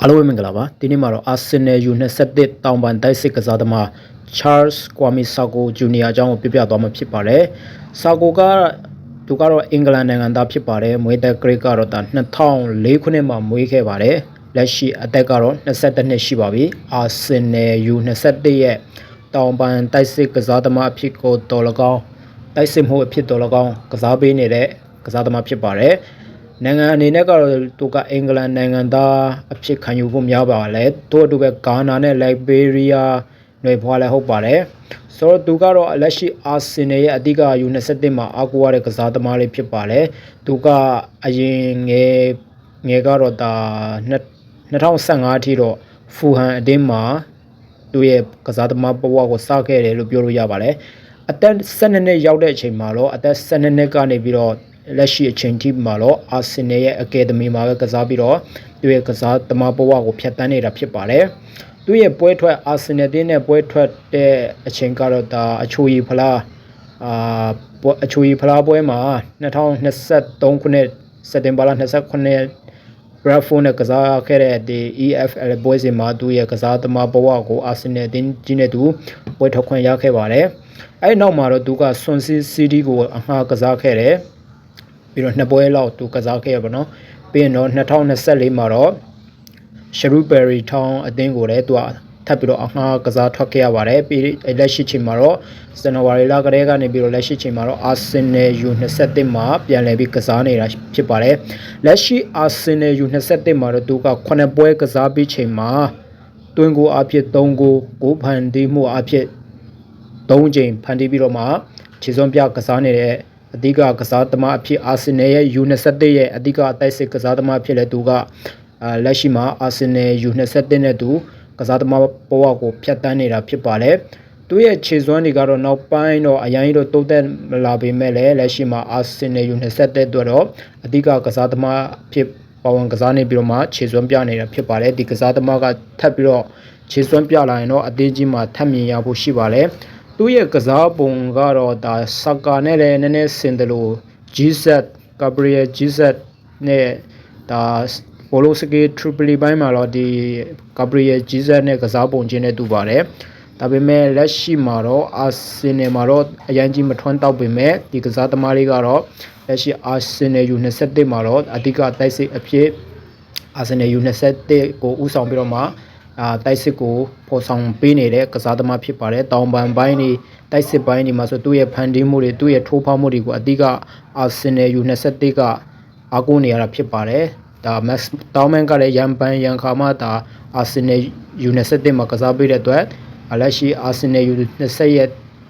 အားလုံးပဲမင်္ဂလာပါဒီနေ့မှာတော့ Arsenal U21 တောင်ပန်တိုက်စစ်ကစားသမား Charles Kwame Sako Jr. အကြောင်းကိုပြပြသွားမှာဖြစ်ပါတယ်။ Sako ကသူကတော့အင်္ဂလန်နိုင်ငံသားဖြစ်ပါတယ်။မွေးသက်ဂရိတ်ကတော့ဒါ2004ခုနှစ်မှာမွေးခဲ့ပါတယ်။လက်ရှိအသက်ကတော့22နှစ်ရှိပါပြီ။ Arsenal U21 ရဲ့တောင်ပန်တိုက်စစ်ကစားသမားအဖြစ်ကိုတော်လကောင်းတိုက်စစ်မှုအဖြစ်တော်လကောင်းကစားပေးနေတဲ့ကစားသမားဖြစ်ပါတယ်။ နိုင်ငံအနေနဲ့ကတော့သူကအင်္ဂလန်နိုင်ငံသားအဖြစ်ခံယူဖို့များပါလေသူ့အတူပဲဂါနာနဲ့လိုက်ဘေးရီးယားຫນွေဖွာလည်းဟုတ်ပါတယ်ဆိုတော့သူကတော့လက်ရှိအာဆင်နယ်ရဲ့အဓိက U21 မှာအားကိုးရတဲ့ကစားသမားလေးဖြစ်ပါတယ်သူကအရင်ငယ်ငယ်ကတော့ဒါ2015အထိတော့ဖူဟန်အတင်းမှာသူ့ရဲ့ကစားသမားဘဝကိုစခဲ့တယ်လို့ပြောလို့ရပါတယ်အသက်12နှစ်ရောက်တဲ့အချိန်မှာတော့အသက်12နှစ်ကနေပြီးတော့ လက်ရှိအချိန်ထိမှာတော့အာဆင်နယ်ရဲ့အကယ်ဒမီမှာပဲကစားပြီးတော့သူ့ရဲ့ကစားသမားဘဝကိုဖျက်ဆီးနေတာဖြစ်ပါတယ်။သူ့ရဲ့ပွဲထွက်အာဆင်နယ်တင်းနဲ့ပွဲထွက်တဲ့အချိန်ကတော့ဒါအချိုရီဖလားအာအချိုရီဖလားပွဲမှာ2023ခုနှစ်စက်တင်ဘာလ29 Bradford နဲ့ကစားခဲ့တဲ့ဒီ EFL ပွဲစဉ်မှာသူ့ရဲ့ကစားသမားဘဝကိုအာဆင်နယ်အသင်းကြီးနဲ့သူပွဲထွက်ခွင့်ရခဲ့ပါတယ်။အဲဒီနောက်မှာတော့သူကဆွန်စီစီးတီးကိုအမှားကစားခဲ့တယ်။ ပြီးတော့နှစ်ပွဲလောက်သူကစားခဲ့ရပါတော့ပြီးရင်တော့2024မှာတော့ Shrewsbury Town အသင်းကိုလည်းသူကထပ်ပြီးတော့အမှားကစားထွက်ခဲ့ရပါတယ်ပြီးလက်ရှိချိန်မှာတော့ဇန်နဝါရီလကတည်းကနေပြီးတော့လက်ရှိချိန်မှာတော့ Arsenal U21 မှာပြန်လည်ပြီးကစားနေတာဖြစ်ပါတယ်လက်ရှိ Arsenal U21 မှာတော့သူက9ပွဲကစားပြီးချိန်မှာတွင်းကိုအဖြစ်3ကိုကိုဖန်တီးမှုအဖြစ်3ချိန်ဖန်တီးပြီးတော့မှခြေစွမ်းပြကစားနေတဲ့ အဓိကကစားသမားအဖြစ်အာဆင်နယ်ရဲ့ U21 ရဲ့အဓိကအတိုက်စစ်ကစားသမားဖြစ်လဲသူကအာလက်ရှိမှာအာဆင်နယ် U21 နဲ့သူကစားသမားဘဝကိုဖျက်ဆီးနေတာဖြစ်ပါတယ်သူရဲ့ခြေစွမ်းတွေကတော့နောက်ပိုင်းတော့အရင်တော့တိုးတက်လာပေမဲ့လည်းလက်ရှိမှာအာဆင်နယ် U21 အတွက်တော့အဓိကကစားသမားဖြစ်ပဝန်ကစားနေပြီးတော့မှခြေစွမ်းပြနေတာဖြစ်ပါတယ်ဒီကစားသမားကထပ်ပြီးတော့ခြေစွမ်းပြလာရင်တော့အသေးကြီးမှာထပ်မြင်ရဖို့ရှိပါတယ် သူ့ရဲ့ကစားပုံကတော့ဒါဆာကာနဲ့လည်းနည်းနည်းဆင်တယ်လို့ GZ Gabriel GZ နဲ့ဒါဘောလုံးစကေး Tripoli ဘိုင်းမှာတော့ဒီ Gabriel GZ နဲ့ကစားပုံချင်းနဲ့တူပါတယ်ဒါပေမဲ့လက်ရှိမှာတော့အာဆင်နယ်မှာတော့အရင်ကြီးမထွန်းတောက်ပေမဲ့ဒီကစားသမားလေးကတော့လက်ရှိအာဆင်နယ် U21 မှာတော့အဓိကတိုက်စစ်အဖြစ်အာဆင်နယ် U21 ကိုဥဆောင်ပြီးတော့မှ အာတိုက်စစ်ကိုဖော်ဆောင်ပေးနေတဲ့ကစားသမားဖြစ်ပါတယ်တောင်ပန်ပိုင်းနေတိုက်စစ်ပိုင်းဒီမှာဆိုသူ့ရဲ့ဖန်တီးမှုတွေသူ့ရဲ့ထိုးဖောက်မှုတွေကိုအဓိကအာဆင်နယ် U21 ကအားကိုးနေရတာဖြစ်ပါတယ်ဒါမက်တောင်းမန်ကလည်းရန်ပန်ရန်ခါမှဒါအာဆင်နယ် U21 မှာကစားပေးတဲ့အတွက်လက်ရှိအာဆင်နယ် U20 ရဲ့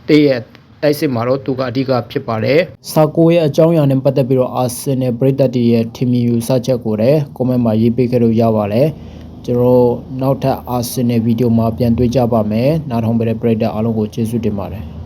တည့်ရဲ့တိုက်စစ်မှာတော့သူကအဓိကဖြစ်ပါတယ်။စာကိုရဲ့အကြောင်းအရာနဲ့ပတ်သက်ပြီးတော့အာဆင်နယ်ပရိသတ်တွေရဲ့ထင်မြင်ယူဆချက်ကိုလည်း comment မှာရေးပေးခဲ့လို့ရပါတယ်။ ကျွန်တော်နောက်ထပ်အာဆင်နယ်ဗီဒီယိုမှာပြန်တွေ့ကြပါမယ်နားထောင်ပေးတဲ့ပရိသတ်အားလုံးကိုကျေးဇူးတင်ပါတယ်